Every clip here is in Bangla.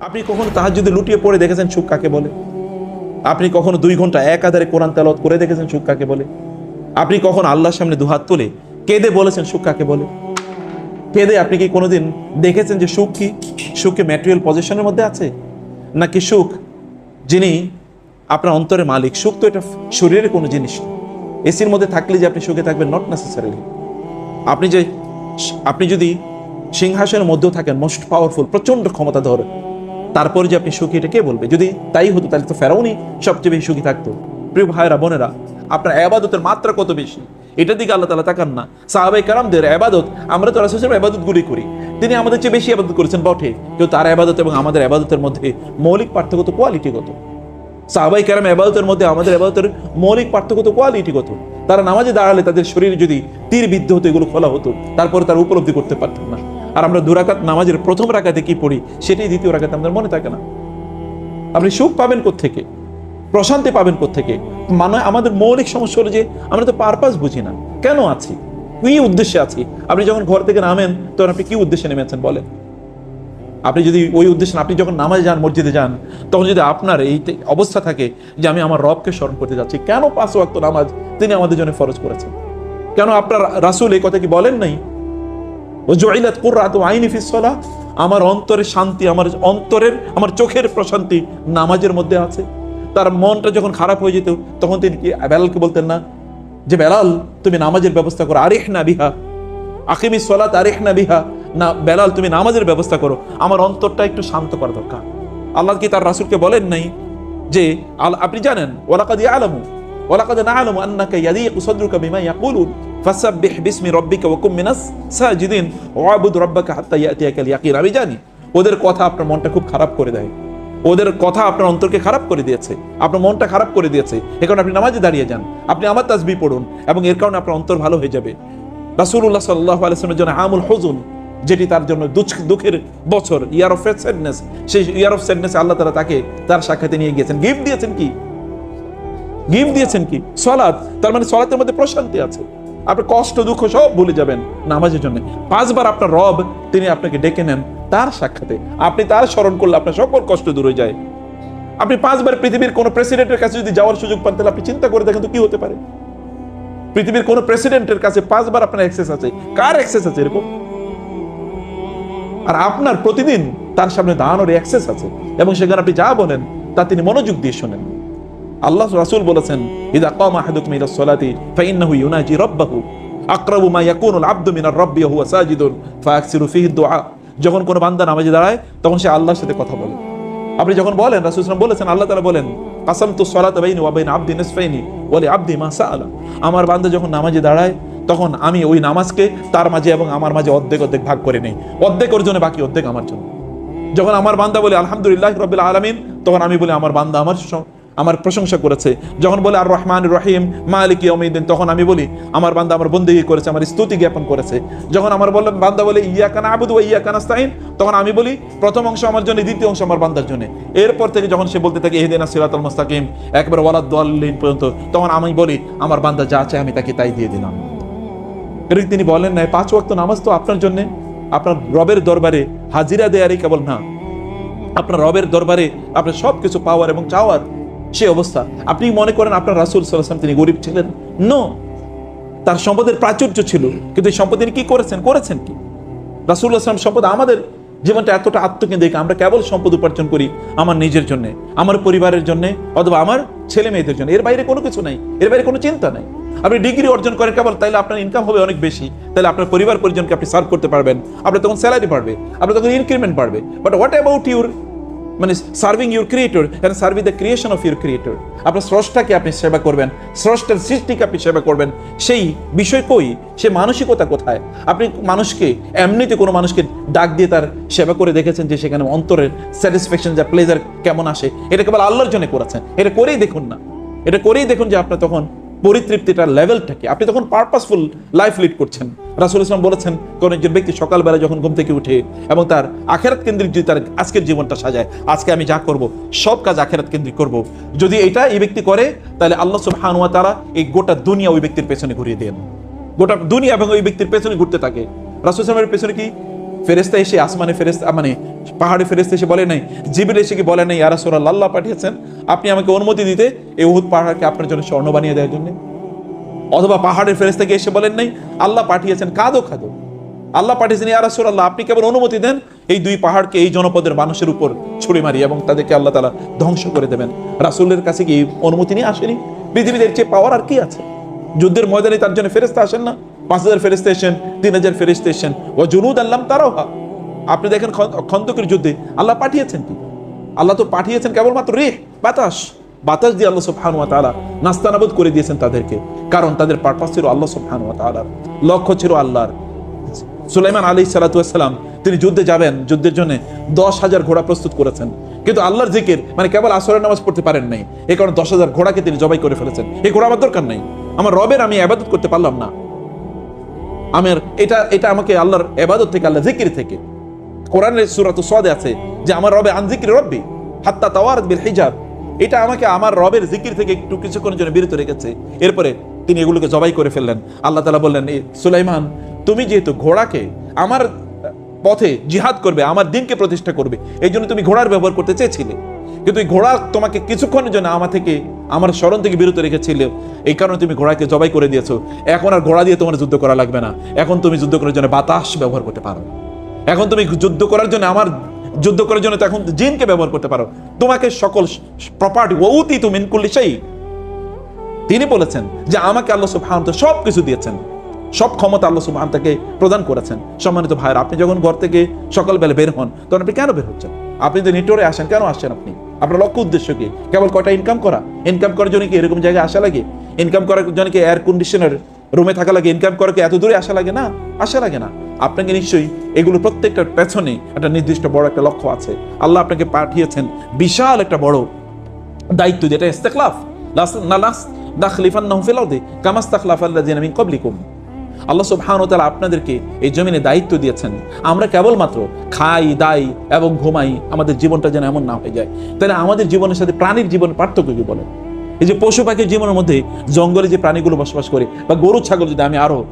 আপনি কখনো তাহার যদি লুটিয়ে পড়ে দেখেছেন সুখ কাকে বলে? আপনি কখনো দুই ঘণ্টা এক আধারে কোরআন তেলত করে দেখেছেন সুখ কাকে বলে? আপনি কখন আল্লাহর সামনে দুহাত তুলে কেঁদে বলেছেন সুখ কাকে বলে? কেঁদে আপনি কি কোনোদিন দেখেছেন যে সুখ কি? সুখকে ম্যাটেরিয়াল পজিশনের মধ্যে আছে? নাকি সুখ যিনি আপনার অন্তরের মালিক? সুখ তো এটা শরীরের কোনো জিনিস না। এসির মধ্যে থাকলে যে আপনি সুখে থাকবেন নট নেসেসারিলি আপনি যে, আপনি যদি সিংহাসনের মধ্যেও থাকেন মোস্ট পাওয়ারফুল প্রচণ্ড ক্ষমতা ধরে তারপরে যে আপনি সুখী, এটা কে বলবে? যদি তাই হতো, তাহলে তো ফেরাউনি সবচেয়ে বেশি সুখী থাকতো। প্রিয় ভাইরা বোনেরা, আপনার আবাদতের মাত্রা কত বেশি? এটার দিকে আল্লাহ তালা তাকান না। সাহাবাই কারামদের আবাদত, আমরা তো রাসুসের আবাদত গুলি করি। তিনি আমাদের চেয়ে বেশি আবাদত করেছেন, বটে। কিন্তু তার আবাদত এবং আমাদের আবাদতের মধ্যে মৌলিক পার্থক্য তো কোয়ালিটিগত সাহাবাই কারাম আবাদতের মধ্যে আমাদের আবাদতের মৌলিক পার্থক্য তো কোয়ালিটিগত তারা নামাজে দাঁড়ালে তাদের শরীরে যদি তীর বিদ্ধ হতো, এগুলো খোলা হতো, তারপরে তারা উপলব্ধি করতে পারতেন না। আর আমরা দুরাকাত নামাজের প্রথম রাকাতে কি পড়ি, সেটাই দ্বিতীয় রাকাতে আমাদের মনে থাকে না। আপনি সুখ পাবেন থেকে প্রশান্তি পাবেন থেকে মানে আমাদের মৌলিক সমস্যা হলো যে আমরা তো পারপাস বুঝি না। কেন আছি? কি উদ্দেশ্যে আছি? আপনি যখন ঘর থেকে নামেন, তখন আপনি কি উদ্দেশ্যে নেমেছেন বলেন? আপনি যদি ওই উদ্দেশ্যে আপনি যখন নামাজে যান, মসজিদে যান, তখন যদি আপনার এই অবস্থা থাকে যে আমি আমার রবকে স্মরণ করতে যাচ্ছি, কেন পাঁচ ওয়াক্ত নামাজ তিনি আমাদের জন্য ফরজ করেছেন? কেন আপনার রাসুল এই কথা কি বলেন নাই? ও জয়লাত কুররাতু আইনি ফিস সালাহ আমার অন্তরের শান্তি, আমার অন্তরের, আমার চোখের প্রশান্তি নামাজের মধ্যে আছে। তার মনটা যখন খারাপ হয়ে যেত, তখন তিনি কি, বেলালকে বলতেন না, যে বেলাল, তুমি নামাজের ব্যবস্থা করো আরেখ না বিহা। আকিমি সলাত আরেখ না বিহা। না, বেলাল, তুমি নামাজের ব্যবস্থা করো। আমার অন্তরটা একটু শান্ত করা দরকার। আল্লাহ কি তার রাসূলকে বলেন নাই যে, আল- আপনি জানেন ওলাকাদি ওয়ালাকাদ ইয়ালামু, ওয়ালাকাদ নাআলামু আন্নাকা ইয়াদিকু সাদরুকা বিমা ইয়াকুলুন? ফাসাব্বিহ বিসমি রাব্বিকা ওয়া কুম মিনাস সাজিদিন। ওয়াবুদ রাব্বাকা হাত্তা ইয়াতিয়াকাল ইয়াকিন। আমি জানি, ওদের কথা আপনার মনটা খুব খারাপ করে দেয়। ওদের কথা আপনার অন্তরকে খারাপ করে দিয়েছে। আপনার মনটা খারাপ করে দিয়েছে। এ কারণে আপনি নামাজে দাঁড়িয়ে যান। আপনি আমার তাসবি পড়ুন এবং এর কারণে আপনার অন্তর ভালো হয়ে যাবে। রাসূলুল্লাহ সাল্লাল্লাহু আলাইহি ওয়াসাল্লামের জন্য আমুল হুজুন, যেটি তার জন্য দুঃখ- দুঃখের বছর ইয়ার অফ স্যাডনেস সেই ইয়ার অফ স্যাডনেস আল্লাহ তাআলা তাকে তার সাক্ষাতে নিয়ে গিয়েছেন। গিফট দিয়েছেন কি? গিফট দিয়েছেন কি? সলাদ তার মানে সলাতের মধ্যে প্রশান্তি আছে। আপনি কষ্ট, দুঃখ সব ভুলে যাবেন নামাজের জন্য। পাঁচবার আপনার রব, তিনি আপনাকে ডেকে নেন তার সাক্ষাতে। আপনি তার স্মরণ করলে আপনার সকল কষ্ট দূর যায়। আপনি পাঁচবার পৃথিবীর কোন প্রেসিডেন্টের কাছে যদি যাওয়ার সুযোগ পান, তাহলে আপনি চিন্তা করে দেখেন তো কি হতে পারে। পৃথিবীর কোন প্রেসিডেন্টের কাছে পাঁচবার আপনার অ্যাক্সেস আছে। কার অ্যাক্সেস আছে এরকম? আর আপনার প্রতিদিন তার সামনে দাঁড়ানোর অ্যাক্সেস আছে। এবং সেখানে আপনি যা বলেন, তা তিনি মনোযোগ দিয়ে শোনেন। আল্লাহ রাসূল বলেছেন, ইদা কাম আহাদুকুম ইলা সলাতি ইউনাজি আকরাবু মা ইয়াকুনুল মিনার হুয়া সাজিদুন ফিহি দুআ। যখন কোন বান্দা নামাজে দাঁড়ায়, তখন সে আল্লাহর সাথে কথা বলে। আপনি যখন বলেন, রাসূল বলেছেন, আল্লাহ তাআলা বলেন, কাসামতু সলাতা বাইনি ওয়া নিসফাইনি ওয়া লি মা সাআলা। আমার বান্দা যখন নামাজে দাঁড়ায়, তখন আমি ওই নামাজকে তার মাঝে এবং আমার মাঝে অর্ধেক অর্ধেক ভাগ করে নেই। অর্ধেক ওর জন্য বাকি অর্ধেক আমার জন্য। যখন আমার বান্দা বলে, আলহামদুলিল্লাহ রবিল আলমিন, তখন আমি বলি, আমার বান্দা আমার আমার প্রশংসা করেছে। যখন বলে আর রহমান রহিম, মালিক ইয়মিদ্দিন তখন আমি বলি, আমার বান্দা আমার বন্দেগী করেছে, আমার স্তুতি জ্ঞাপন করেছে। যখন আমার বললাম বান্দা বলে ইয়া কানা আবুদু ইয়া কানাস্তাইন তখন আমি বলি, প্রথম অংশ আমার জন্য, দ্বিতীয় অংশ আমার বান্দার জন্য। এরপর থেকে যখন সে বলতে থাকে এহদিনা সিরাতাল মুস্তাকিম, একবার ওয়ালাদ দলিন পর্যন্ত, তখন আমি বলি, আমার বান্দা যা চায় আমি তাকে তাই দিয়ে দিলাম। এরকম তিনি বলেন নাই, পাঁচ ওয়াক্ত নামাজ তো আপনার জন্য, আপনার রবের দরবারে হাজিরা দেয়ারই কেবল না। আপনার রবের দরবারে আপনার সব কিছু পাওয়ার এবং চাওয়ার সে অবস্থা। আপনি মনে করেন আপনার রাসুল সাল্লাম তিনি গরিব ছিলেন? নো তার সম্পদের প্রাচুর্য ছিল। কিন্তু এই সম্পদ তিনি কি করেছেন? করেছেন কি? রাসুল আসলাম সম্পদ আমাদের জীবনটা এতটা আত্মকেন্দ্রিক, আমরা কেবল সম্পদ উপার্জন করি আমার নিজের জন্য, আমার পরিবারের জন্য, অথবা আমার ছেলে মেয়েদের জন্য। এর বাইরে কোনো কিছু নাই, এর বাইরে কোনো চিন্তা নাই। আপনি ডিগ্রি অর্জন করেন কেবল, তাইলে আপনার ইনকাম হবে অনেক বেশি। তাহলে আপনার পরিবার পরিজনকে আপনি সার্ভ করতে পারবেন। আপনার তখন স্যালারি বাড়বে, আপনার তখন ইনক্রিমেন্ট বাড়বে। বাট হোয়াট অ্যাবাউট ইউর মানে serving your creator and serving the creation of your creator আপনার স্রষ্টাকে আপনি সেবা করবেন, স্রষ্টার সৃষ্টিকে আপনি সেবা করবেন। সেই বিষয় কই? সে মানসিকতা কোথায়? আপনি মানুষকে, এমনিতে কোনো মানুষকে ডাক দিয়ে তার সেবা করে দেখেছেন যে সেখানে অন্তরের স্যাটিসফ্যাকশন যা প্লেজার কেমন আসে? এটা কেবল আল্লাহর জন্য করেছেন। এটা করেই দেখুন না। এটা করেই দেখুন যে আপনার তখন পরিতৃপ্তিটার লেভেলটাকে আপনি তখন পারপাসফুল লাইফ লিড করছেন। রাসুল ইসলাম বলেছেন, কোন একজন ব্যক্তি সকালবেলা যখন ঘুম থেকে উঠে এবং তার আখেরাত কেন্দ্রিক যদি তার আজকের জীবনটা সাজায়, আজকে আমি যা করব, সব কাজ আখেরাত কেন্দ্রিক করব। যদি এটা এই ব্যক্তি করে, তাহলে আল্লাহ সুবহানুয়া তারা এই গোটা দুনিয়া ওই ব্যক্তির পেছনে ঘুরিয়ে দেন। গোটা দুনিয়া এবং ওই ব্যক্তির পেছনে ঘুরতে থাকে। রাসুল ইসলামের পেছনে কি? ফেরেস্তা এসে আসমানে ফেরেস্তা মানে পাহাড়ে ফেরেস্তা এসে বলে নাই জিবিল এসে কি বলে নাই ইয়ারা সোরাল আল্লাহ পাঠিয়েছেন, আপনি আমাকে অনুমতি দিতে এই উহুদ পাহাড়কে আপনার জন্য স্বর্ণ বানিয়ে দেওয়ার জন্য? অথবা পাহাড়ের ফেরেস্তাকে এসে বলেন নাই, আল্লাহ পাঠিয়েছেন, কাদো খাদো আল্লাহ পাঠিয়েছেন, ইয়া রাসূলুল্লাহ, আপনি কেবল অনুমতি দেন, এই দুই পাহাড়কে এই জনপদের মানুষের উপর ছুড়ে মারি এবং তাদেরকে আল্লাহ তালা ধ্বংস করে দেবেন। রাসূলের কাছে কি অনুমতি নিয়ে আসেনি? পৃথিবীদের চেয়ে পাওয়ার আর কি আছে? যুদ্ধের ময়দানে তার জন্য ফেরেস্তা আসেন না? পাঁচ হাজার ফেরেস্তা এসেন তিন হাজার ফেরেস্তা এসেন ও জুনুদ আল্লাম তারাও হা আপনি দেখেন খন্দকের যুদ্ধে আল্লাহ পাঠিয়েছেন কি? আল্লাহ তো পাঠিয়েছেন কেবলমাত্র রেহ, বাতাস। বাতাস দিয়ে আল্লাহ সুবহান ওয়া তাআলা নাস্তানাবুদ করে দিয়েছেন তাদেরকে। কারণ তাদের পারপাস ছিল আল্লাহ সুবহান ওয়া তাআলার। লক্ষ্য ছিল আল্লাহর। সুলাইমান আলী সালাতাম তিনি যুদ্ধে যাবেন, যুদ্ধের জন্য দশ হাজার ঘোড়া প্রস্তুত করেছেন। কিন্তু আল্লাহর জিকির মানে কেবল আসরের নামাজ পড়তে পারেন নাই। এই কারণে দশ হাজার ঘোড়াকে তিনি জবাই করে ফেলেছেন। এই ঘোড়া আমার দরকার নাই। আমার রবের আমি আবাদত করতে পারলাম না। আমার, এটা এটা আমাকে আল্লাহর এবাদত থেকে আল্লাহ জিকির থেকে। কোরআনের সুরাত সোয়াদে আছে যে, আমার রবে আনজিকির রব্বি, হাত্তা তাওয়ারত বিল হিজাব। এটা আমাকে আমার রবের জিকির থেকে একটু কিছুক্ষণের জন্য বিরত রেখেছে। এরপরে তিনি এগুলোকে জবাই করে ফেললেন। আল্লাহ তালা বললেন, "এ সুলাইমান, তুমি যেহেতু ঘোড়াকে আমার পথে জিহাদ করবে, আমার দিনকে প্রতিষ্ঠা করবে এই জন্য তুমি ঘোড়ার ব্যবহার করতে চেয়েছিলে। কিন্তু এই ঘোড়া তোমাকে কিছুক্ষণের জন্য আমার থেকে, আমার স্মরণ থেকে বিরত রেখেছিলে। এই কারণে তুমি ঘোড়াকে জবাই করে দিয়েছ। এখন আর ঘোড়া দিয়ে তোমার যুদ্ধ করা লাগবে না। এখন তুমি যুদ্ধ করার জন্য বাতাস ব্যবহার করতে পারো। এখন তুমি যুদ্ধ করার জন্য, আমার যুদ্ধ করার জন্য এখন জিনকে ব্যবহার করতে পারো। তোমাকে সকল প্রপার্টি ওউতি তুমি ইনকুল্লি সেই তিনি বলেছেন যে আমাকে আল্লাহ সুবহান সব কিছু দিয়েছেন। সব ক্ষমতা আল্লাহ সুবহান তাকে প্রদান করেছেন। সম্মানিত ভাইয়ের, আপনি যখন ঘর থেকে সকালবেলা বের হন, তখন আপনি কেন বের হচ্ছেন? আপনি যদি নিটোরে আসেন, কেন আসছেন আপনি? আপনার লক্ষ্য উদ্দেশ্য কি? কেবল কয়টা ইনকাম করা? ইনকাম করার জন্য কি এরকম জায়গায় আসা লাগে? ইনকাম করার জন্য কি এয়ার কন্ডিশনার রুমে থাকা লাগে? ইনকাম করা কি এত দূরে আসা লাগে না? আসা লাগে না। আপনাকে নিশ্চয়ই এগুলো প্রত্যেকটার পেছনে একটা নির্দিষ্ট বড় একটা লক্ষ্য আছে। আল্লাহ আপনাকে পাঠিয়েছেন বিশাল একটা বড় দায়িত্ব যেটা ইস্তেকলাফ। না, লাস দাখলিফান্নাহু ফিল আরদি। কামা ইস্তাখলাফাল্লাযিনা মিন ক্বাবলিকুম। আল্লাহ সুবহানাহু ওয়া তাআলা আপনাদেরকে এই জমিনে দায়িত্ব দিয়েছেন। আমরা কেবলমাত্র খাই, দাই এবং ঘুমাই, আমাদের জীবনটা যেন এমন না হয়ে যায়। তাহলে আমাদের জীবনের সাথে প্রাণীর জীবন পার্থক্য কি বলে এই যে পশু পাখির জীবনের মধ্যে জঙ্গলে যে প্রাণীগুলো বসবাস করে বা গরু, ছাগল যদি আমি আরও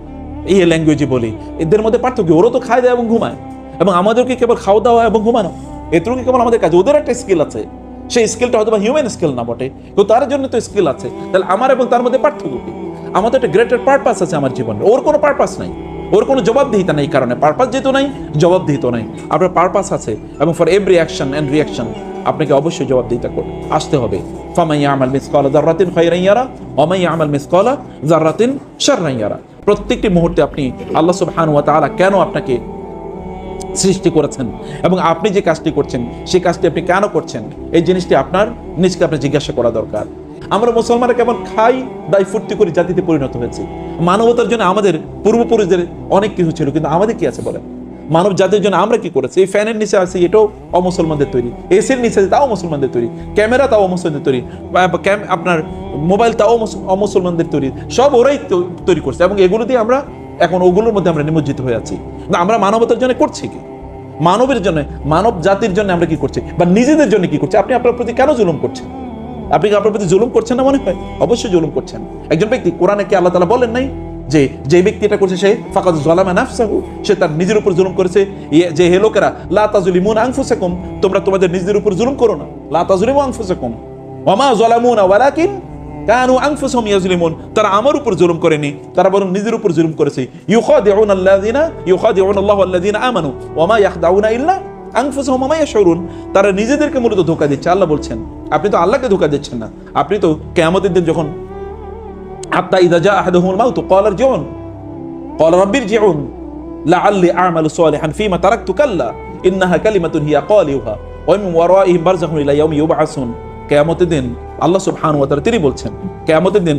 এই ল্যাঙ্গুয়েজে বলি, এদের মধ্যে পার্থক্য ওরও তো খায়, দেয় এবং ঘুমায়। এবং আমাদেরকে কেবল খাওয়া, দাওয়া এবং ঘুমানো। এটুকু কেবল আমাদের কাছে ওদের একটা স্কিল আছে। সেই স্কিলটা হয়তো বা হিউম্যান স্কিল না বটে। কিন্তু তার জন্য তো স্কিল আছে। তাহলে আমার এবং তার মধ্যে পার্থক্য কি? আমাদের একটা গ্রেটার পারপাস আছে আমার জীবনে। ওর কোনো পারপাস নাই। ওর কোনো জবাবদিহিতা নেই কারণে। পারপাস যেহেতু নাই, জবাবদিহিত নাই। আপনার পারপাস আছে এবং for every action and reaction আপনাকে অবশ্যই জবাবদিহিতা করে আসতে হবে। ফামাইয়া আমাল মিসকালা জাররাতিন খায়রান ইয়ারা ওমাইয়া আমাল মিসকালা জাররাতিন শাররান ইয়ারা। প্রত্যেকটি মুহূর্তে আপনি আল্লাহ সুবহানাহু ওয়া তাআলা কেন আপনাকে সৃষ্টি করেছেন এবং আপনি যে কাজটি করছেন সেই কাজটি আপনি কেন করছেন, এই জিনিসটি আপনার নিজকে আপনি জিজ্ঞাসা করা দরকার। আমরা মুসলমানরা কেমন খাই দায় ফুর্তি করে জাতিতে পরিণত হয়েছি? মানবতার জন্য আমাদের পূর্বপুরুষদের অনেক কিছু ছিল, কিন্তু আমাদের কি আছে বলেন? মানব জাতির জন্য আমরা কি করেছি? এই ফ্যানের নিচে আছে, এটাও অমুসলমানদের তৈরি। এসির নিচে আছে, তাও মুসলমানদের তৈরি। ক্যামেরা তাও অমুসলমানদের তৈরি। আপনার মোবাইল তাও অমুস- অমুসলমানদের তৈরি। সব ওরাই তৈরি করছে এবং এগুলো দিয়ে আমরা এখন ওগুলোর মধ্যে আমরা নিমজ্জিত হয়ে আছি। আমরা মানবতার জন্য করছি কি? মানবের জন্য, মানব জাতির জন্য আমরা কি করছি? বা নিজেদের জন্য কি করছি? আপনি আপনার প্রতি কেন জুলুম করছেন? আপনি কি আপনার প্রতি জুলুম করছেন না মনে হয়? অবশ্যই জুলুম করছেন। একজন ব্যক্তি কোরআনে কি আল্লাহ তালা বলেন নাই? যে যে ব্যক্তি এটা করছে, সে ফাকাদ জালামা নাফসাহু, সে তার নিজের উপর জুলুম করেছে। ইয়ে- যে, হে লোকেরা, লা তাজলিমুন আনফুসাকুম, তোমরা তোমাদের নিজেদের উপর জুলুম করো না। লা তাজলিমু আনফুসাকুম। ওয়ামা জালামুনা ওয়ালাকিন কানু আনফুসাহুম ইয়াজলিমুন তারা আমার উপর জুলুম করেনি, তারা বরং নিজের উপর জুলুম করেছে। ইউখাদিউন আল্লাযিনা আল্লাযিনা আমানু ওয়ামা ইয়াখদাউনা ইল্লা তারা নিজেদেরকে মূলত ধোঁকা দিচ্ছে। আল্লাহ বলছেন, আপনি তো আল্লাহকে ধোঁকা দিচ্ছেন না। আপনি তো কিয়ামতের দিন যখন হাত্তা জা আহাদুহুমুল মাউত, ক্বালা ইরজিউন ক্বালা রাব্বি ইরজিউন লাআল্লি আ'মালু সালিহান ফীমা তারাকতু কাল্লা, ইন্নাহা কালিমাতুন ক্বালিউহা, ওয়া ওয়ারাইহিম বারযাখুন ইলা ইয়াউমি ইউবআসুন। কিয়ামতের দিন আল্লাহ সুবহানাহু ওয়া তাআলা তিনি বলছেন দিন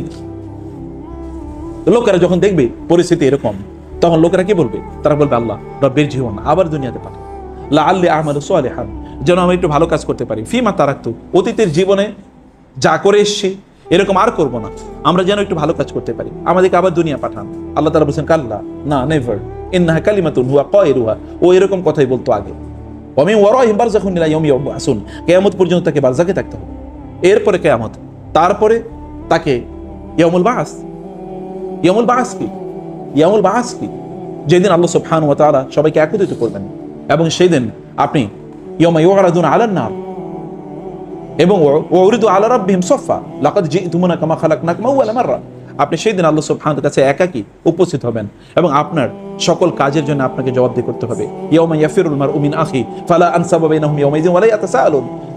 লোকেরা যখন দেখবে পরিস্থিতি এরকম, তখন লোকেরা কি বলবে? তারা বলবে, আল্লাহ, রব্বির জীবন আবার দুনিয়াতে পাঠাও লা আল্লি আহমাদ সোয়ালেহান যেন আমি একটু ভালো কাজ করতে পারি। ফিমা তারাক্তু, অতীতের জীবনে যা করে এসছি, এরকম আর করব না। আমরা যেন একটু ভালো কাজ করতে পারি। আমাদেরকে আবার দুনিয়া পাঠান। আল্লাহ তালা বলছেন, কাল্লা, না নেভার ইন্নাহা কালিমাতুন হুয়া কয়রুহা ও এরকম কথাই বলতো আগে। আমি ওয়ারাহিম বারযাখুন ইলা ইয়াউমি আসুন কেয়ামত পর্যন্ত তাকে বারজাকে থাকতে হবে। এরপরে কেয়ামত। তারপরে তাকে ইয়ামুল বাস। ইয়ামুল বাস কি? ইয়ামুল বাস কি? যেদিন আল্লাহ সুবহানাহু ওয়া তাআলা সবাইকে একত্রিত করবেন। এবং সেই দিন আপনি এবং আপনি সেই দিন আল্লাহ সুবহানাহু কাছে একাকী উপস্থিত হবেন এবং আপনার সকল কাজের জন্য আপনাকে জবাবদিহি করতে হবে।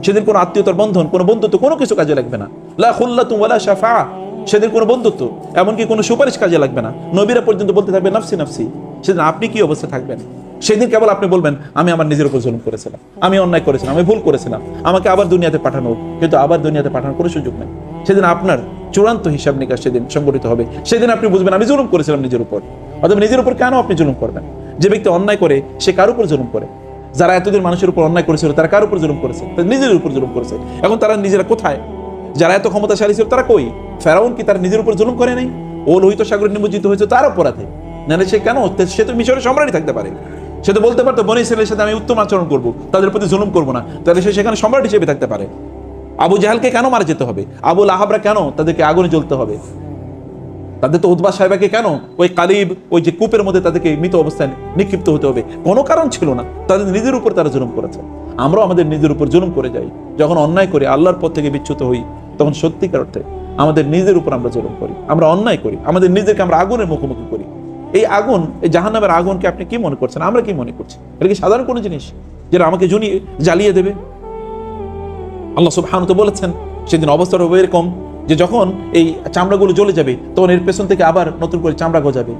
সেদিন কোনো আত্মীয়তার বন্ধন, কোনো বন্ধুত্ব, কোনো কিছু কাজে লাগবে না। শাফাআ। সেদিন কোনো বন্ধুত্ব, এমনকি কোনো সুপারিশ কাজে লাগবে না। নবীরা পর্যন্ত বলতে থাকবে, নাফসি নাফসি। সেদিন আপনি কি অবস্থা থাকবেন? সেদিন কেবল আপনি বলবেন, আমি আমার নিজের উপর জুলুম করেছিলাম, আমি অন্যায় করেছিলাম, আমি ভুল করেছিলাম, আমাকে আবার দুনিয়াতে পাঠানো কিন্তু আবার দুনিয়াতে পাঠানোর কোনো সুযোগ নেই। সেদিন আপনার চূড়ান্ত হিসাব নিকাশ সেদিন সংগঠিত হবে। সেদিন আপনি বুঝবেন, আমি জুলুম করেছিলাম নিজের উপর। অথবা নিজের উপর কেন আপনি জুলুম করবেন? যে ব্যক্তি অন্যায় করে, সে কার উপর জুলুম করে? যারা এতদিন মানুষের উপর অন্যায় করেছিল, তারা কার উপর জুলুম করেছে? নিজের উপর জুলুম করেছে। এখন তারা নিজেরা কোথায়? যারা এত ক্ষমতাশালী ছিল, তারা কই? ফেরাউন কি তার নিজের উপর জুলুম করে নাই? ও লোহিত সাগরে নিমজ্জিত হয়েছে তার অপরাধে? নাহলে সে কেন? সে তো মিশরের সম্রাটই থাকতে পারে। সে তো বলতে পারতো, বনি ইসরায়েলের সাথে আমি উত্তম আচরণ করব, তাদের প্রতি জুলুম করব না। তাহলে সে সেখানে সম্রাট হিসেবে থাকতে পারে। আবু জাহালকে কেন মারা যেতে হবে? আবুল আহাবরা কেন তাদেরকে আগুনে জ্বলতে হবে? তাদের তো উদ্বাস সাহেবাকে কেন ওই কালিব, ওই যে কূপের মধ্যে তাদেরকে মৃত অবস্থায় নিক্ষিপ্ত হতে হবে? কোনো কারণ ছিল না। তাদের নিজের উপর তারা জুলুম করেছে। আমরাও আমাদের নিজের উপর জুলুম করে যাই। যখন অন্যায় করে, আল্লাহর পথ থেকে বিচ্যুত হই, তখন সত্যিকার অর্থে আমাদের নিজের উপর আমরা জুলুম করি। আমরা অন্যায় করি। আমাদের নিজেকে আমরা আগুনের মুখোমুখি করি। এই আগুন, এই জাহান্নামের আগুনকে আপনি কি মনে করছেন? আমরা কি মনে করছি? এটা কি সাধারণ কোনো জিনিস যেটা আমাকে জুনিয়ে জ্বালিয়ে দেবে? আল্লাহ সুবহানাহু তো বলেছেন, সেদিন অবস্থাটা হবে এরকম যে যখন এই চামড়াগুলো জ্বলে যাবে, তখন এর পেছন থেকে আবার নতুন করে চামড়া গজাবে।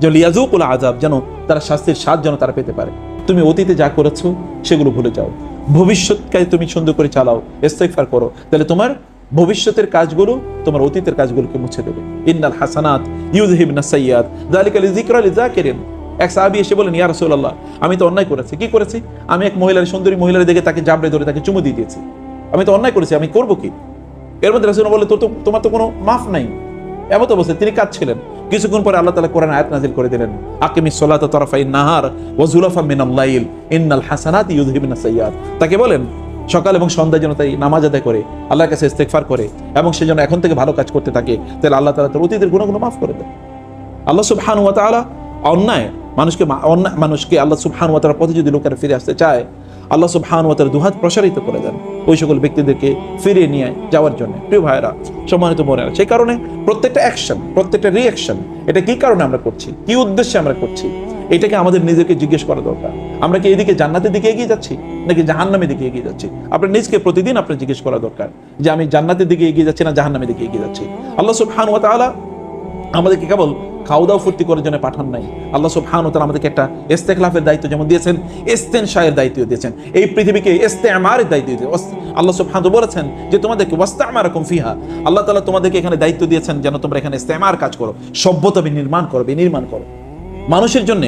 যে লিয়াজুকুল আজাব যেন তারা শাস্তির স্বাদ যেন তারা পেতে পারে। তুমি অতীতে যা করেছ, সেগুলো ভুলে যাও। ভবিষ্যৎকে তুমি সুন্দর করে চালাও, ইস্তেগফার করো। তাহলে তোমার ভবিষ্যতের কাজগুলো তোমার অতীতের কাজগুলোকে মুছে দেবে। ইন্নাল হাসানাত ইউযহিবনা সাইয়্যাত। যালিকা লিযিকরা লিযাকিরিন। এক সাহাবী এসে বলেন ইয়া রাসূলুল্লাহ, আমি তো অন্যায় করেছি। কি করেছি? আমি এক মহিলার সুন্দরী মহিলার দেখে তাকে জাবড়ে ধরে তাকে চুমু দিয়ে দিয়েছি। আমি তো অন্যায় করেছি, আমি করব কি? এর মধ্যে রাসূল বলে তো, তোমার তো কোনো মাফ নাই। এমত অবস্থায় তিনি কাঁদছিলেন। কিছুক্ষণ পরে আল্লাহ তালা কোরআন আয়াত নাজিল করে দিলেন আকিমিস সালাতা তারাফাইন নাহার ওয়া যুলাফা মিনাল লাইল, ইন্নাল হাসানাতি ইউযহিবুনা সাইয়্যাত। তাকে বলেন সকাল এবং সন্ধ্যায় যেন তাই নামাজ আদায় করে, আল্লাহর কাছে ইস্তেগফার করে এবং সে যেন এখন থেকে ভালো কাজ করতে থাকে, তাহলে আল্লাহ তাআলা তার অতীতের গুণাগুলো মাফ করে দেন। আল্লাহ সুবহানাহু ওয়া তাআলা অন্যায় মানুষকে অন্যায় মানুষকে আল্লাহ সুবহানাহু ওয়া তাআলার পথে যদি লোকেরা ফিরে আসতে চায়, আল্লাহ সুবহানাহু ওয়া তাআলা দুহাত প্রসারিত করে দেন ওই সকল ব্যক্তিদেরকে ফিরিয়ে নিয়ে যাওয়ার জন্য। প্রিয় ভাইরা সম্মানিত বোনেরা, সেই কারণে প্রত্যেকটা অ্যাকশন প্রত্যেকটা রিয়াকশন এটা কি কারণে আমরা করছি? কি উদ্দেশ্যে আমরা করছি? এটাকে আমাদের নিজেকে জিজ্ঞেস করা দরকার। আমরা কি এদিকে জান্নাতের দিকে এগিয়ে যাচ্ছি, নাকি জাহান্নামের দিকে এগিয়ে যাচ্ছি? আপনার নিজকে প্রতিদিন আপনার জিজ্ঞেস করা দরকার যে আমি জান্নাতের দিকে এগিয়ে যাচ্ছি না জাহান্নামের দিকে এগিয়ে যাচ্ছি। আল্লাহ সুবহানাহু ওয়া তাআলা আমাদেরকে কেবল খাওয়া দাওয়া ফুর্তি করার জন্য পাঠান নাই। আল্লাহ সুবহানাহু ওয়া তাআলা আমাদেরকে একটা ইস্তেখলাফের দায়িত্ব যেমন দিয়েছেন ইস্তেন শাহের দায়িত্ব দিয়েছেন। এই পৃথিবীকে ইস্তেমারের দায়িত্ব দিয়েছেন ওয়াস- আল্লাহ সুবহানাহু বলেছেন যে তোমাদেরকে ওয়াস্তামারাকুম ফিহা। আল্লাহ তালা তোমাদেরকে এখানে দায়িত্ব দিয়েছেন যেন তোমরা এখানে ইস্তেমার কাজ করো, সভ্যতা নির্মাণ করো, বিনির্মাণ করো। মানুষের জন্য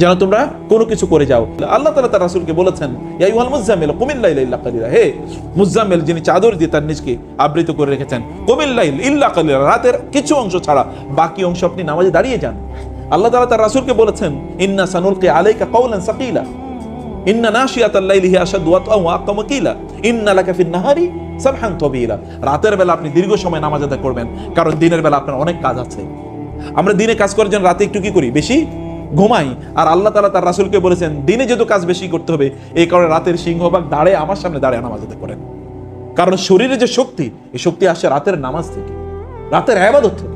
যেন তোমরা কোনো কিছু করে যাও। আল্লাহ তাআলা তার রাসূলকে বলেছেন আইয়ুহাল মুজাম্মিল, কুমিল লাইলা ইল্লা কালিলা। হে মুজাম্মিল, যিনি চাদর দিয়ে তার নিজকে আবৃত করে রেখেছেন, কুমিল লাইল ইল্লা কালিলা, রাতের কিছু অংশ ছাড়া বাকি অংশ আপনি নামাজে দাঁড়িয়ে যান। আল্লাহ তাআলা তার রাসূলকে বলেছেন, ইন্না সানুলকি আলাইকা কাওলান সাকিলা। ইন্না নাশিয়াতাল লাইলি হিয়া ওয়াতআ ওয়া আকামু কিলা। ইন্না লাকা ফিন নাহারি সাবহান তাবিলা। রাতের বেলা আপনি দীর্ঘ সময় নামাজ আদায় করবেন, কারণ দিনের বেলা আপনার অনেক কাজ আছে। আমরা দিনে কাজ করার জন্য রাতে একটু কি করি? বেশি ঘুমাই। আর আল্লাহ তাআলা তার রাসূলকে বলেছেন, দিনে যেহেতু কাজ বেশি করতে হবে, এই কারণে রাতের সিংহভাগ দাঁড়ে আমার সামনে দাঁড়ে নামাজ আদায় করেন। কারণ শরীরে যে শক্তি, এই শক্তি আসে রাতের নামাজ থেকে। রাতের আবাদত থেকে।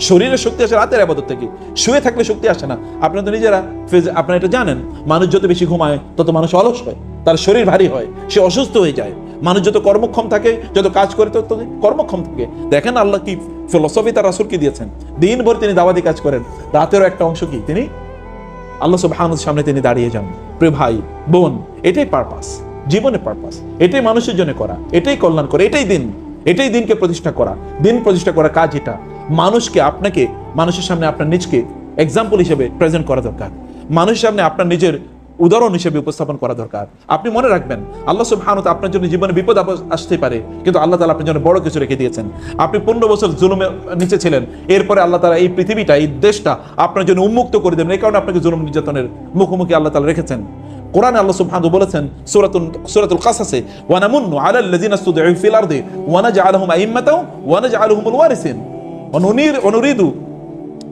শরীরের শক্তি আসে রাতের আবাদত থেকে। শুয়ে থাকলে শক্তি আসে না। আপনারা তো নিজেরা আপনারা এটা জানেন, মানুষ যত বেশি ঘুমায়, তত মানুষ অলস হয়। তার শরীর ভারী হয়, সে অসুস্থ হয়ে যায়। মানুষ যত কর্মক্ষম থাকে, যত কাজ করে তত কর্মক্ষম থাকে। দেখেন আল্লাহ কি ফিলোসফি তার রাসূল কি দিয়েছেন? দিনভর তিনি দাওয়াতি কাজ করেন। রাতেরও একটা অংশ কি? তিনি আল্লাহ সুবহানাহুর সামনে তিনি দাঁড়িয়ে যান। প্রিয় ভাই, বোন, এটাই পারপাস জীবনের পারপাস এটাই মানুষের জন্য করা। এটাই কল্যাণ করা। এটাই দিন। এটাই দিনকে প্রতিষ্ঠা করা। দিন প্রতিষ্ঠা করা কাজ এটা। মানুষকে আপনাকে, মানুষের সামনে আপনার নিজকে এক্সাম্পল হিসেবে প্রেজেন্ট করা দরকার। মানুষের সামনে আপনার নিজের উদাহরণ হিসেবে উপস্থাপন করা দরকার। আপনি মনে রাখবেন, আল্লাহ সুবহানাহু আপনার জন্য জীবনে বিপদ আসতে পারে, কিন্তু আল্লাহ তাআলা আপনার জন্য বড় কিছু রেখে দিয়েছেন। আপনি পনেরো বছর জুলুমের নিচে ছিলেন, এরপরে আল্লাহ তালা এই পৃথিবীটা, এই দেশটা আপনার জন্য উন্মুক্ত করে দেবেন, এই কারণে আপনাকে জুলুম নির্যাতনের মুখোমুখি আল্লাহ তালা রেখেছেন। কোরআনে আল্লাহ সুবহানাহু বলেছেন সূরাতুল সূরাতুল কাসাসে ওয়া আলাল লাযিনা ইসতুদঈফু ফিল আরদি ওয়া নাজআলুহুম আইম্মাতাও ওয়ারিসিন। ওয়া নুনির ওয়া নুরিদু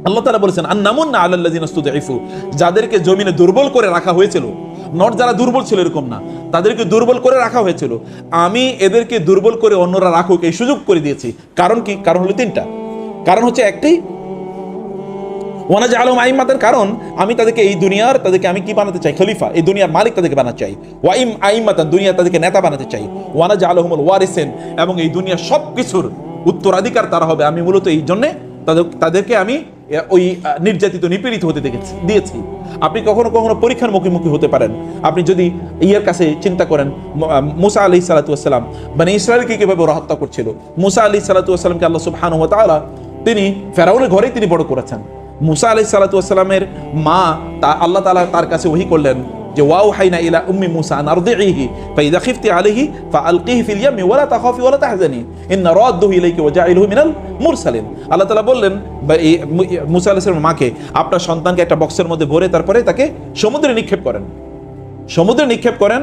আল্লাহ তাআলা বলেছেন, আন্নামুন্না আলাল্লাযিনা ইসতুদঈফু। যাদেরকে জমিনে দুর্বল করে রাখা হয়েছিল, নট যারা দুর্বল ছিল এরকম না, তাদেরকে দুর্বল করে রাখা হয়েছিল। আমি এদেরকে দুর্বল করে অন্যরা রাখুক, এই সুযোগ করে দিয়েছি। কারণ কি? কারণ হলো তিনটা। কারণ হচ্ছে একটাই ওয়ানাজ আলম আইমাতের কারণ আমি তাদেরকে এই দুনিয়ার, তাদেরকে আমি কি বানাতে চাই? খলিফা, এই দুনিয়ার মালিক তাদেরকে বানাতে চাই। ওয়াইম আইমাতান দুনিয়া তাদেরকে নেতা বানাতে চাই। ওয়ানাজ আলহমুল ওয়ারিসেন, এবং এই দুনিয়ার সব কিছুর উত্তরাধিকার তারা হবে। আমি মূলত এই জন্যে তাদেরকে আমি ওই নির্যাতিত, নিপীড়িত হতে দেখেছি, দিয়েছি। আপনি কখনো কখনো পরীক্ষার মুখোমুখি হতে পারেন। আপনি যদি ইয়ের কাছে চিন্তা করেন মুসা আলি সালাতাম মানে ইসরায়েলকে কীভাবে ওরা হত্যা করছিল? মুসা আলি সালাতামকে আল্লাহ সব সুবহান তাআলা, তিনি ফেরাউনের ঘরেই তিনি বড় করেছেন। মুসা আলি সালাতামের মা তা আল্লাহ তালা তার কাছে ওহি করলেন যে ওয়াও হাইনা ইলা উম্মি মুসা নারদিহি ফাইদা খিফতি আলাইহি ফাআলকিহি ফিল ইয়ামি ওয়ালা তাখাফি ওয়ালা তাহজানি ইন্না রাদ্দুহু ইলাইকি ওয়া জাইলুহু মিনাল মুরসালিন আল্লাহ তাআলা বললেন মুসা আলাইহিস মাকে আপনার সন্তানকে একটা বক্সের মধ্যে ভরে তারপরে তাকে সমুদ্রে নিক্ষেপ করেন। সমুদ্রে নিক্ষেপ করেন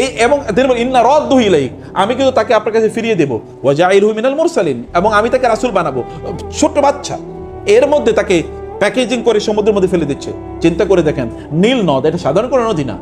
এই এবং তিনি বলেন, ইন্না রাদ্দুহু ইলাইক আমি কিন্তু তাকে আপনার কাছে ফিরিয়ে দেব ওয়া জাইলুহু মিনাল মুরসালিন এবং আমি তাকে রাসূল বানাবো। ছোট্ট বাচ্চা এর মধ্যে তাকে প্যাকেজিং করে সমুদ্রের মধ্যে ফেলে দিচ্ছে। চিন্তা করে দেখেন, নীল নদ, এটা সাধারণ কোনো নদী না।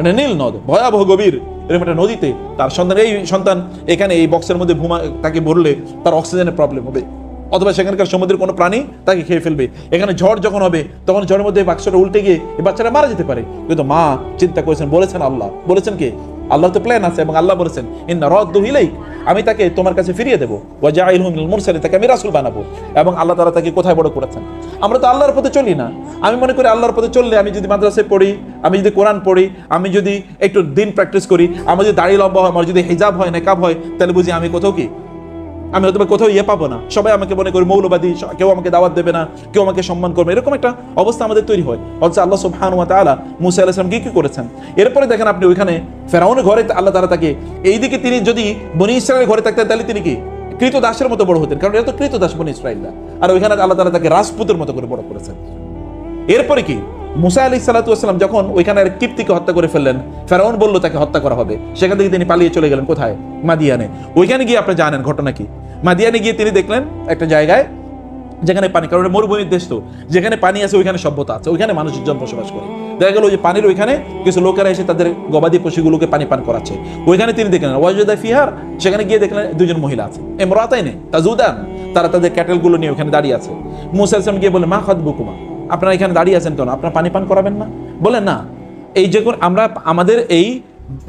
এটা নীল নদ, ভয়াবহ গভীর। এরকম একটা নদীতে তার সন্তান, এই সন্তান এখানে এই বক্সের মধ্যে ঘুমা, তাকে ভরলে তার অক্সিজেনের প্রবলেম হবে। অথবা সেখানকার সমুদ্রের কোনো প্রাণী তাকে খেয়ে ফেলবে। এখানে ঝড় যখন হবে, তখন ঝড়ের মধ্যে বাক্সটা উল্টে গিয়ে এই বাচ্চাটা মারা যেতে পারে। কিন্তু মা চিন্তা করেছেন, বলেছেন আল্লাহ। বলেছেন কি? আল্লাহ তো প্ল্যান আছে এবং আল্লাহ বলেছেন, ইন্না রদ দুহিলেই আমি তাকে তোমার কাছে ফিরিয়ে দেবো। ওয়াজাইল তাকে আমি রাসুল বানাবো। এবং আল্লাহ তারা তাকে কোথায় বড় করেছেন? আমরা তো আল্লাহর পথে চলি না। আমি মনে করি আল্লাহর পথে চললে আমি যদি মাদ্রাসায় পড়ি, আমি যদি কোরআন পড়ি, আমি যদি একটু দিন প্র্যাকটিস করি, আমার যদি দাড়ি লম্বা হয়, আমার যদি হিজাব হয়, নেকাব হয়, তাহলে বুঝি আমি কোথাও কি আমি হয়তো কোথাও ইয়ে পাবো না। সবাই আমাকে মনে করি মৌলবাদী, কেউ আমাকে দাওয়াত দেবে না, কেউ আমাকে সম্মান করবে এরকম একটা অবস্থা আমাদের তৈরি হয়। অথচ আল্লাহ সুবহান ওয়া তাআলা মুসা আলাইহিস সালাম কি করেছেন? এরপরে দেখেন আপনি ওইখানে ফেরাউনের ঘরে আল্লাহ তাআলা তাকে এইদিকে তিনি যদি বনি ইসরায়েলের ঘরে থাকতেন, তাহলে তিনি কি? কৃত দাসের মতো বড় হতেন। কারণ এটা তো কৃত দাস বনি ইসরায়েলরা আর ওইখানে আল্লাহ তাআলা তাকে রাজপুতের মতো করে বড় করেছেন। এরপরে কি? মুসা আলী সাল্লাতাম যখন ওইখানে কিপ্তিকে হত্যা করে ফেললেন, ফেরাউন বলল তাকে হত্যা করা হবে। সেখান থেকে তিনি পালিয়ে চলে গেলেন কোথায়? মাদিয়ানে। ওইখানে গিয়ে আপনি জানেন ঘটনা কি? মাদিয়ানে গিয়ে তিনি দেখলেন একটা জায়গায় যেখানে পানি, কারণ মরুভূমির দেশ তো, যেখানে পানি আছে, ওইখানে সভ্যতা আছে, ওইখানে মানুষজন বসবাস করে। দেখা গেল যে পানির ওইখানে কিছু লোকেরা এসে তাদের গবাদি পশুগুলোকে পানি পান করাচ্ছে। ওইখানে তিনি দেখলেন, ওয়াজুদা ফিহার, সেখানে গিয়ে দেখলেন দুজন মহিলা আছে। এমরাতাই নেই, তাজুদান, তারা তাদের ক্যাটেলগুলো নিয়ে ওখানে দাঁড়িয়ে আছে। মুসা গিয়ে বলে মা খাদ বুকুমা আপনারা এখানে দাঁড়িয়ে আছেন কেন? আপনারা পানি পান করাবেন না? বলেন না, এই যে আমরা, আমাদের এই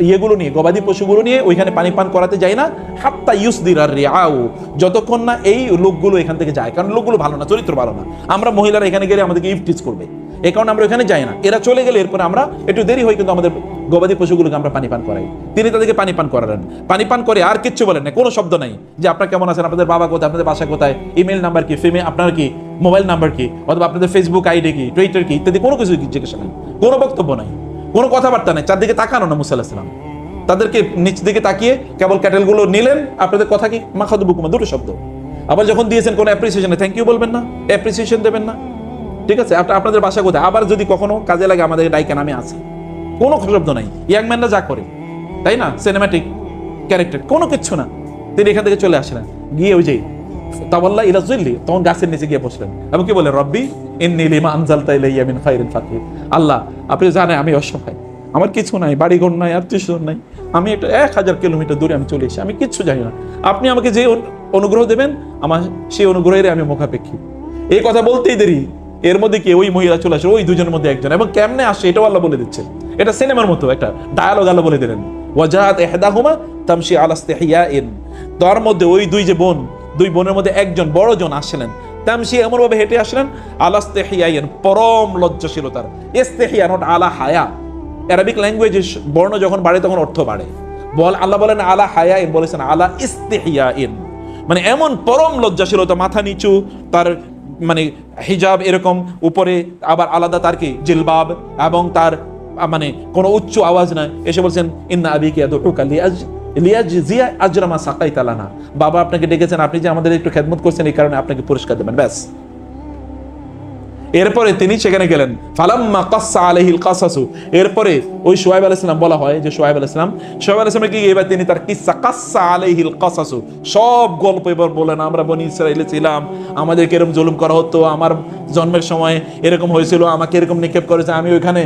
ইয়েগুলো নিয়ে, গবাদি পশুগুলো নিয়ে ওইখানে পানি পান করাতে যাই না। হাত্তা ইউসদির আর রিয়াউ, যতক্ষণ না এই লোকগুলো এখান থেকে যায়। কারণ লোকগুলো ভালো না, চরিত্র ভালো না। আমরা মহিলারা এখানে গেলে আমাদেরকে ইফটিজ করবে। এই কারণে আমরা ওখানে যাই না। এরা চলে গেলে এরপরে আমরা একটু দেরি হয় কিন্তু আমাদের গবাদি পশুগুলোকে আমরা পানি পান করাই। তিনি তাদেরকে পানি পান করালেন। পানি পান করে আর কিচ্ছু বলেন না কোনো শব্দ নাই যে আপনার কেমন আছেন, আপনাদের বাবা কোথায়, আপনাদের বাসা কোথায় ইমেল নাম্বার কি ফেমে আপনার কি মোবাইল নাম্বার কি, অথবা আপনাদের ফেসবুক আইডি কি টুইটার কি, ইত্যাদি কোনো কিছু জিজ্ঞাসা নেই। কোনো বক্তব্য নাই। কোনো কথাবার্তা নেই। চারদিকে তাকানো না মুসা আলাহিসাম তাদেরকে নিচ দিকে তাকিয়ে কেবল ক্যাটেলগুলো নিলেন। আপনাদের কথা কি? মাখাদু বুকুমা দুটো শব্দ। আবার যখন দিয়েছেন কোনো অ্যাপ্রিসিয়েশনে থ্যাংক ইউ বলবেন না অ্যাপ্রিসিয়েশন দেবেন না। ঠিক আছে? আপনি আপনাদের বাসা কোথায়? আবার যদি কখনো কাজে লাগে আমাদের ডাইকেন, আমি আছি। কোনো শব্দ নাই। ইয়াং ম্যানরা যা করে, তাই না? সিনেমাটিক ক্যারেক্টার কোনো কিচ্ছু না। তিনি এখান থেকে চলে আসলেন। গিয়ে ওই যে তাওয়াল্লা ইলা জুল্লি তখন গাছের নিচে গিয়ে বসলেন। এবং কি বলে রব্বি খাইরিন ফাকির। আল্লাহ, আপনি জানেন আমি অসহায়। আমার কিছু নাই নাই আত্মীয় নাই। আমি একটা এক হাজার কিলোমিটার দূরে আমি চলে এসেছি, আমি কিচ্ছু জানি না। আপনি আমাকে যে অনুগ্রহ দেবেন, আমার সেই অনুগ্রহের আমি মুখাপেক্ষী। এই কথা বলতেই দেরি। এর মধ্যে কি ওই মহিলা চলে আসে, ওই দুজনের মধ্যে একজন। এবং কেমনে আসে, এটাও আল্লাহ বলে দিচ্ছে। এটা সিনেমার মতো, একটা ডায়ালগ আল্লাহ বলে দিলেন। ওয়াজাহাত এহদাহুমা তামশি আলাস্তেহিয়াইন তার মধ্যে ওই দুই যে বোন দুই বোনের মধ্যে একজন বড় জন আসলেন তামশি এমন ভাবে হেঁটে আসলেন আলাস্তেহিয়াইন পরম লজ্জাশীলতার। ইস্তেহিয়া নট আলা হায়া। অ্যারাবিক ল্যাঙ্গুয়েজে বর্ণ যখন বাড়ে তখন অর্থ বাড়ে। বল আল্লাহ বলেন আলা হায়া ইন বলেছেন আলা ইস্তেহিয়া ইন মানে এমন পরম লজ্জাশীলতা, মাথা নিচু, তার মানে হিজাব এরকম, উপরে আবার আলাদা তার কি? জিলবাব, এবং তার মানে কোনো উচ্চ আওয়াজ নাই। এসে বলছেন, ইন্না আবিকে আদুকা লিয়াজ লিয়াজ জিয়া আজরামা সাকাই তালানা বাবা আপনাকে ডেকেছেন, আপনি যে আমাদের একটু খেদমত করছেন এই কারণে আপনাকে পুরস্কার দেবেন, ব্যাস। এরপরে তিনি সেখানে গেলেন। ফালাম্মা কাসসা আলাইহিল কাসাসু। এরপরে ওই সোহাইব আলাইহিস সালাম বলা হয় যে সোহাইব আলাইহিস সালাম সোহাইব আলাইহিস সালাম কি, এবার তিনি তার কিসসা কাসসা আলাইহিল কাসাসু। সব গল্প এবার বলেন আমরা বনি ইসরাইলে ছিলাম আমাদেরকে এরকম জুলুম করা হতো, আমার জন্মের সময় এরকম হয়েছিল, আমাকে এরকম নিক্ষেপ করেছে, আমি ওইখানে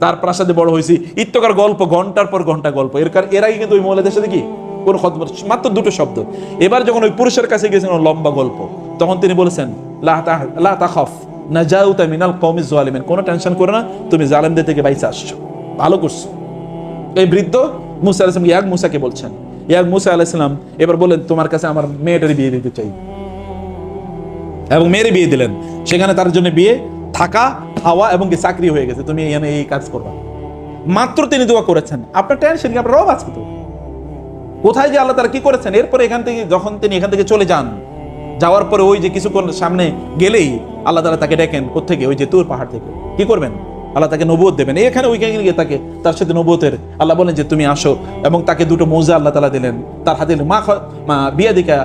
তার প্রাসাদে বড় হয়েছি। ইত্যকার গল্প, ঘণ্টার পর ঘণ্টা গল্প। এর কার এর আগে কিন্তু ওই মহিলাদের সাথে কি কোন মাত্র দুটো শব্দ। এবার যখন ওই পুরুষের কাছে গেছেন লম্বা গল্প, তখন তিনি বলেছেন না যাও তা মিনাল কওমি জালিমিন কোনো টেনশন না, তুমি জালেমদের থেকে বাইসে আসছো। ভালো করছ। এই বৃদ্ধ মুসা ইয়াক মুসাকে বলছেন ইয়াক মুসা আলাইসলাম এবার বলেন তোমার কাছে আমার মেয়েটার বিয়ে দিতে চাই। এবং মেয়ের বিয়ে দিলেন। সেখানে তার জন্য বিয়ে থাকা খাওয়া এবং কি চাকরি হয়ে গেছে, তুমি এখানে এই কাজ করবা। মাত্র তিনি দোয়া করেছেন। আপনার টেনশন কি? আপনার রব আছে তো। কোথায় যে আল্লাহ তারা কি করেছেন? এরপরে এখান থেকে যখন তিনি এখান থেকে চলে যান, যাওয়ার পরে ওই যে কিছুক্ষণ সামনে গেলেই আল্লাহ তালা তাকে ডেকেন কোথেকে ওই যে তুর পাহাড় থেকে। কি করবেন? আল্লাহ তাকে নবুয়ত দেবেন। এখানে ওইখানে গিয়ে তাকে, তার সাথে নবুয়তের আল্লাহ বলেন যে, তুমি আসো। এবং তাকে দুটো মৌজা আল্লাহ তালা দিলেন। তার হাতে মা মা বিয়া দিকা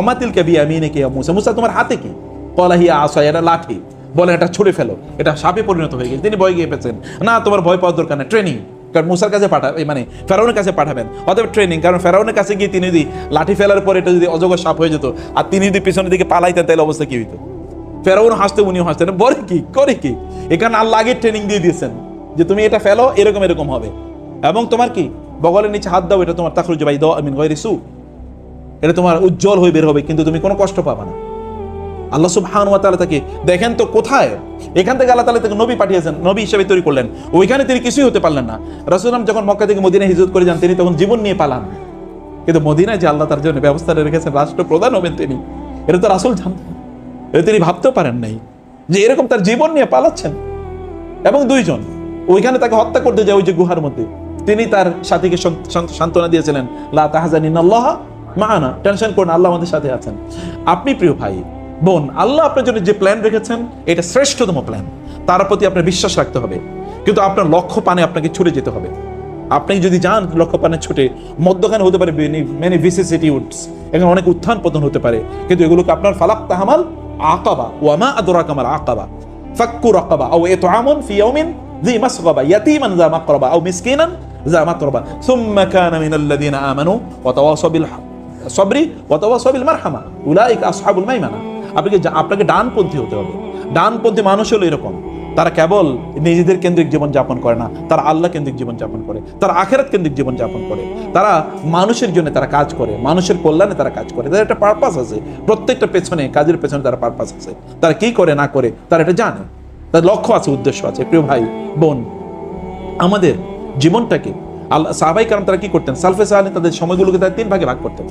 অমাতিলকে বিয়া মিনে কে মুসা। মুসা, তোমার হাতে কি? কলাহিয়া আসা এটা লাঠি। বলে এটা ছুড়ে ফেলো। এটা সাপে পরিণত হয়ে গেছে। তিনি ভয় গিয়ে পেয়েছেন। না, তোমার ভয় পাওয়ার দরকার নেই। ট্রেনিং কারণ মুসার কাছে পাঠাবে মানে ফেরাউনের কাছে পাঠাবেন। অতএব ট্রেনিং কারণ ফেরাউনের কাছে গিয়ে তিনি যদি লাঠি ফেলার পর এটা যদি অজগর সাপ হয়ে যেত আর তিনি যদি পিছনের দিকে পালাইতেন, তাহলে অবস্থা কি হইতো? ফেরাউন হাসতে, উনিও হাসতেন। বলে কি? করে কি? এখানে আল্লাহ আগে ট্রেনিং দিয়ে দিয়েছেন যে তুমি এটা ফেলো, এরকম এরকম হবে। এবং তোমার কি? বগলের নিচে হাত দাও, এটা তোমার তাখরুজ বাই দাও আমিন গয়রি সু। এটা তোমার উজ্জ্বল হয়ে বের হবে, কিন্তু তুমি কোনো কষ্ট পাবে না। আল্লাহ সুবহান ওয়া তাআলা তাকে দেখেন তো কোথায়? এখান থেকে আল্লাহ তাআলা তাকে নবী পাঠিয়েছেন, নবী হিসেবে তৈরি করলেন। ওইখানে তিনি কিছুই হতে পারলেন না। রাসূলুল্লাহ যখন মক্কা থেকে মদিনায় হিজরত করে যান, তিনি তখন জীবন নিয়ে পালান। কিন্তু মদিনায় যে আল্লাহ তার জন্য ব্যবস্থা রেখেছেন, রাষ্ট্রপ্রধান হবেন তিনি। এটা তো রাসূল জানতেন। এটা তিনি ভাবতেও পারেন নাই যে এরকম তার জীবন নিয়ে পালাচ্ছেন। এবং দুইজন, ওইখানে তাকে হত্যা করতে যায় ওই যে গুহার মধ্যে। তিনি তার সাথীকে সন্ত- সন্ত- সান্ত্বনা দিয়েছিলেন, লা তাহজানিন আল্লাহ মাআনা টেনশন করুন আল্লাহ আমাদের সাথে আছেন। আপনি প্রিয় ভাই বোন, আল্লাহ আপনার জন্য যে প্ল্যান রেখেছেন, এটা শ্রেষ্ঠতম প্ল্যান তার প্রতি আপনার বিশ্বাস রাখতে হবে। কিন্তু আপনার লক্ষ্য পানে আপনাকে ছুটে যেতে হবে। আপনি যদি যান লক্ষ্য পানে ছুটে মদ্যখানে হতে পারে মেনি ভিসিসিটিউডস এখানে অনেক উত্থান পতন হতে পারে। কিন্তু এগুলোকে আপনার ফালাক তাহামাল আকাবা ওয়ামা আদরা কামাল আকাবা। ফাক্কুর ফিয়মিন জি মাসকবা ইয়াতিমান যা মাকরবা, আও মিসকিনান যা মাতরবা সুম্মা ওয়া তাওয়াসাবিল সাবরি, ওয়া আপনাকে আপনাকে ডানপন্থী হতে হবে। ডানপন্থী মানুষ হলো এরকম। তারা কেবল নিজেদের কেন্দ্রিক জীবন যাপন করে না, তারা আল্লাহ কেন্দ্রিক জীবন যাপন করে, তারা আখেরাত কেন্দ্রিক জীবন যাপন করে। তারা মানুষের জন্য তারা কাজ করে, মানুষের কল্যাণে তারা কাজ করে। তাদের একটা পারপাস আছে। প্রত্যেকটা পেছনে, কাজের পেছনে তারা পারপাস আছে। তারা কি করে, না করে, তারা এটা জানে। তার লক্ষ্য আছে, উদ্দেশ্য আছে। প্রিয় ভাই, বোন, আমাদের জীবনটাকে আল্লাহ সাহাবাই কারণ তারা কি করতেন? সালফে সাহানি তাদের সময়গুলোকে তারা তিন ভাগে ভাগ করতেন।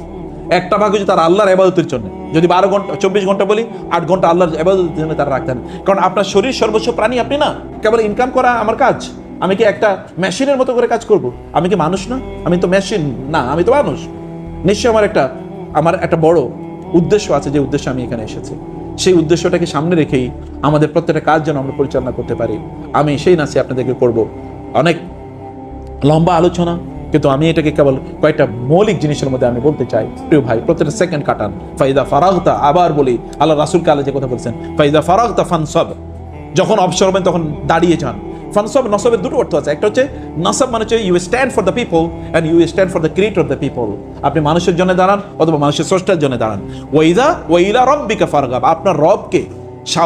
একটা ভাগ হচ্ছে তার আল্লাহর আবাদতের জন্য। যদি বারো ঘণ্টা, চব্বিশ ঘণ্টা বলি, আট ঘণ্টা আল্লাহর আবাদতের জন্য তারা রাখতেন। কারণ আপনার শরীর সর্বোচ্চ প্রাণী আপনি না। কেবল ইনকাম করা আমার কাজ। আমি কি একটা মেশিনের মতো করে কাজ করব? আমি কি মানুষ না? আমি তো মেশিন না, আমি তো মানুষ। নিশ্চয়ই আমার একটা আমার একটা বড় উদ্দেশ্য আছে, যে উদ্দেশ্যে আমি এখানে এসেছি। সেই উদ্দেশ্যটাকে সামনে রেখেই আমাদের প্রত্যেকটা কাজ যেন আমরা পরিচালনা করতে পারি। আমি সেই নাচে আপনাদেরকে করব। অনেক লম্বা আলোচনা কিন্তু আমি এটাকে কেবল কয়েকটা মৌলিক জিনিসের মধ্যে আমি বলতে চাই। প্রিয় ভাই, প্রত্যেকটা সেকেন্ড কাটান। ফাইদা ফারাগতা, আবার বলি, আল্লাহ রাসুল কালে যে কথা বলছেন, ফাইদা ফারাগতা ফানসব। যখন অবসর হবেন তখন দাঁড়িয়ে যান। ফানসব, নসবের দুটো অর্থ আছে। একটা হচ্ছে, নসব মানে হচ্ছে you stand for the people and you stand for the creator of the people আপনি মানুষের জন্য দাঁড়ান অথবা মানুষের স্রষ্টার জন্য দাঁড়ান। ওইদা ওইলা রব্বিকা ফারগাব। আপনার রবকে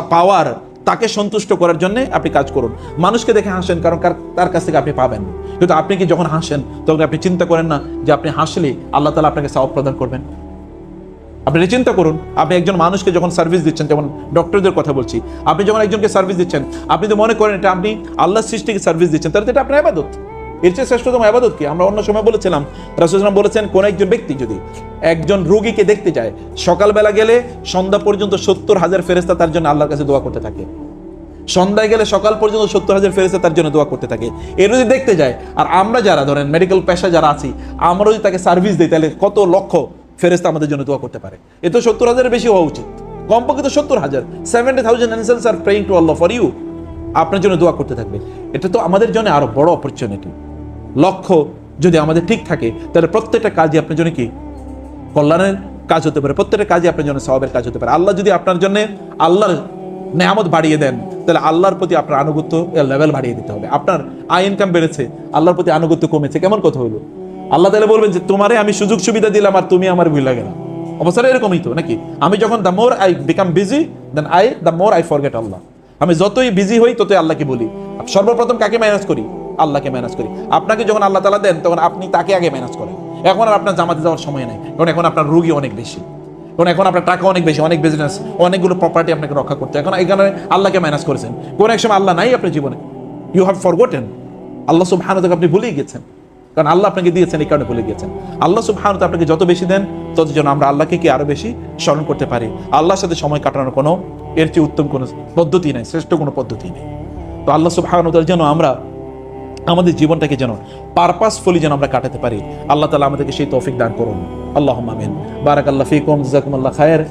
পাওয়ার তাকে সন্তুষ্ট করার জন্য আপনি কাজ করুন। মানুষকে দেখে হাসেন, কারণ তার কাছ থেকে আপনি পাবেন। কিন্তু আপনি কি যখন হাসেন, তখন আপনি চিন্তা করেন না যে আপনি হাসলে আল্লাহ তালা আপনাকে সাহব প্রদান করবেন? আপনি চিন্তা করুন, আপনি একজন মানুষকে যখন সার্ভিস দিচ্ছেন, যেমন ডক্টরদের কথা বলছি, আপনি যখন একজনকে সার্ভিস দিচ্ছেন, আপনি তো মনে করেন এটা আপনি আল্লাহ সৃষ্টিকে সার্ভিস দিচ্ছেন, তাহলে এটা আপনার আবাদত এর চেয়ে শ্রেষ্ঠতম আবাদত কি? আমরা অন্য সময় বলেছিলাম রাসুলাম বলেছেন, কোন একজন ব্যক্তি যদি একজন রোগীকে দেখতে যায় সকালবেলা গেলে সন্ধ্যা পর্যন্ত সত্তর হাজার ফেরেস্তা তার জন্য আল্লাহর কাছে দোয়া করতে থাকে। সন্ধ্যায় গেলে সকাল পর্যন্ত সত্তর হাজার ফেরেস্তা তার জন্য দোয়া করতে থাকে। এর যদি দেখতে যায়, আর আমরা যারা, ধরেন মেডিকেল পেশা যারা আছি, আমরা যদি তাকে সার্ভিস দিই, তাহলে কত লক্ষ ফেরেস্তা আমাদের জন্য দোয়া করতে পারে? এ তো সত্তর হাজারের বেশি হওয়া উচিত। কমপক্ষে তো সত্তর হাজার। Seventy thousand answers R praying to Allah for you আপনার জন্য দোয়া করতে থাকবে। এটা তো আমাদের জন্য আরও বড় অপরচুনিটি লক্ষ্য যদি আমাদের ঠিক থাকে, তাহলে প্রত্যেকটা কাজই আপনার জন্য কি? কল্যাণের কাজ হতে পারে, প্রত্যেকটা কাজই আপনার জন্য সবাবের কাজ হতে পারে। আল্লাহ যদি আপনার জন্য আল্লাহর নেয়ামত বাড়িয়ে দেন, তাহলে আল্লাহর প্রতি আপনার আনুগত্য লেভেল বাড়িয়ে দিতে হবে। আপনার আয় ইনকাম বেড়েছে, আল্লাহর প্রতি আনুগত্য কমেছে, কেমন কথা হলো? আল্লাহ তাহলে বলবেন যে, তোমারে আমি সুযোগ সুবিধা দিলাম আর তুমি আমার ভুল না অবস্থা এরকমই তো, নাকি? আমি যখন the more I become busy then I the more I forget Allah আমি যতই বিজি হই, ততই আল্লাহকে বলি। সর্বপ্রথম কাকে ম্যানেজ করি? আল্লাহকে ম্যানেজ করি। আপনাকে যখন আল্লাহ তালা দেন, তখন আপনি তাকে আগে ম্যানেজ করেন। এখন আর আপনার জামাতে যাওয়ার সময় নেই। কারণ এখন আপনার রুগী অনেক বেশি। কারণ এখন আপনার টাকা অনেক বেশি, অনেক বিজনেস অনেকগুলো প্রপার্টি আপনাকে রক্ষা করতে এখন এখানে আল্লাহকে ম্যানেজ করেছেন। কোন এক সময় আল্লাহ নাই আপনার জীবনে। ইউ হ্যাভ ফরগোটেন আল্লাহ সুবহানাহু ওয়া আপনি ভুলেই গেছেন। কারণ আল্লাহ আপনাকে দিয়েছেন, এই কারণে ভুলে গেছেন। আল্লাহ সুবহানাহু ওয়া আপনাকে যত বেশি দেন, তত যেন আমরা আল্লাহকে কি আরও বেশি স্মরণ করতে পারি। আল্লাহর সাথে সময় কাটানোর কোনো এর চেয়ে উত্তম কোনো পদ্ধতি নেই, শ্রেষ্ঠ কোনো পদ্ধতি নেই। তো আল্লাহ সব ওয়া তাআলা যেন আমরা, আমাদের জীবনটাকে যেন পারপাসফুলি যেন আমরা কাটাতে পারি, আল্লাহ তালা আমাদেরকে সেই তৌফিক দান করুন। আল্লাহ মামিন বারাক আল্লাহ ফিকুম জাজাকুমুল্লাহ খায়ের।